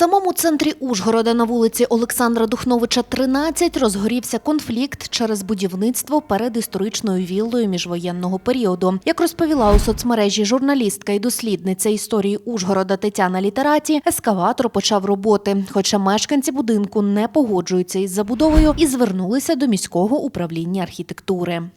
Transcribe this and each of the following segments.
самому центрі Ужгорода на вулиці Олександра Духновича, 13, розгорівся конфлікт через будівництво перед історичною віллою міжвоєнного періоду. Як розповіла у соцмережі журналістка і дослідниця історії Ужгорода Тетяна Літераті, ескаватор почав роботи. Хоча мешканці будинку не погоджуються із забудовою і звернулися до міського управління архітектури.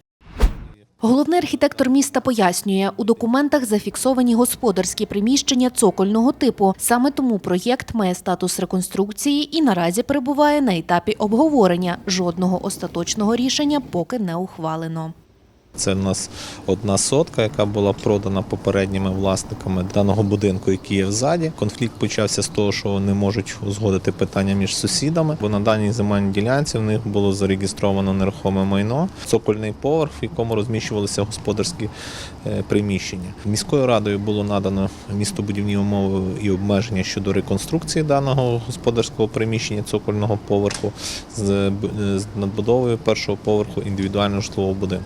Головний архітектор міста пояснює, у документах зафіксовані господарські приміщення цокольного типу. Саме тому проєкт має статус реконструкції і наразі перебуває на етапі обговорення. Жодного остаточного рішення поки не ухвалено. Це в нас одна сотка, яка була продана попередніми власниками даного будинку, який є взаді. Конфлікт почався з того, що не можуть узгодити питання між сусідами, бо на даній земельній ділянці в них було зареєстровано нерухоме майно, цокольний поверх, в якому розміщувалися господарські е, приміщення. Міською радою було надано містобудівні умови і обмеження щодо реконструкції даного господарського приміщення цокольного поверху з, б- з надбудовою першого поверху індивідуального житлового будинку.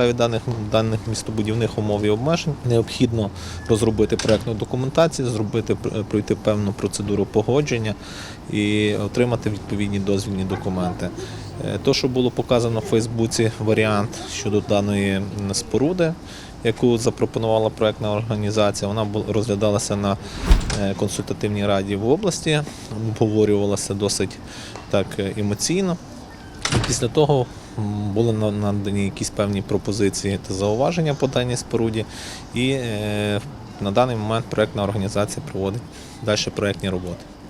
Підставі даних даних містобудівних умов і обмежень необхідно розробити проектну документацію, зробити пройти певну процедуру погодження і отримати відповідні дозвільні документи. Е, То, що було показано в Фейсбуці, варіант щодо даної споруди, яку запропонувала проектна організація, вона розглядалася на е, консультативній раді в області, обговорювалася досить так е, емоційно. Після того були надані якісь певні пропозиції та зауваження по даній споруді, і е, на даний момент проєктна організація проводить далі проєктні роботи.